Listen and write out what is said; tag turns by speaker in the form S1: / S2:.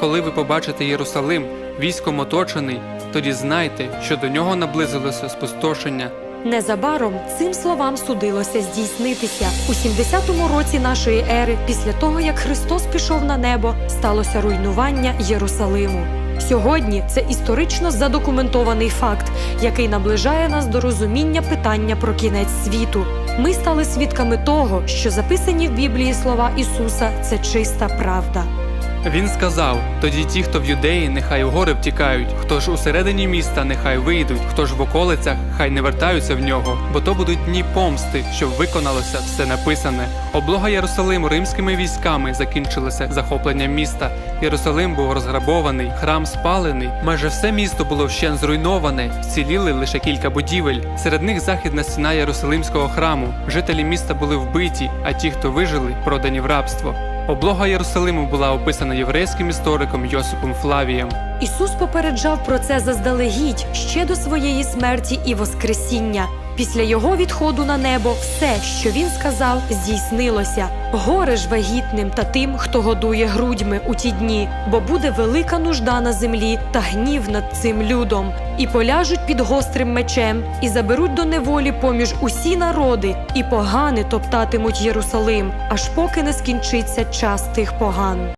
S1: Коли ви побачите Єрусалим військом оточений, тоді знайте, що до нього наблизилося спустошення.
S2: Незабаром цим словам судилося здійснитися у 70-му році нашої ери, після того як Христос пішов на небо, сталося руйнування Єрусалиму. Сьогодні це історично задокументований факт, який наближає нас до розуміння питання про кінець світу. Ми стали свідками того, що записані в Біблії слова Ісуса це чиста правда.
S1: Він сказав: тоді ті, хто в юдеї, нехай у гори втікають, хто ж усередині міста, нехай вийдуть, хто ж в околицях, хай не вертаються в нього, бо то будуть дні помсти, щоб виконалося все написане. Облога Єрусалиму римськими військами закінчилася захопленням міста. Єрусалим був розграбований, храм спалений. Майже все місто було вщен зруйноване, вціліли лише кілька будівель. Серед них західна стіна Єрусалимського храму. Жителі міста були вбиті, а ті, хто вижили, продані в рабство. Облога Єрусалиму була описана єврейським істориком Йосипом Флавієм.
S2: Ісус попереджав про це заздалегідь ще до своєї смерті і Воскресіння. Після його відходу на небо все, що він сказав, здійснилося. Горе ж вагітним та тим, хто годує грудьми у ті дні, бо буде велика нужда на землі та гнів над цим людом, і поляжуть під гострим мечем, і заберуть до неволі поміж усі народи, і погани топтатимуть Єрусалим, аж поки не скінчиться час тих поган.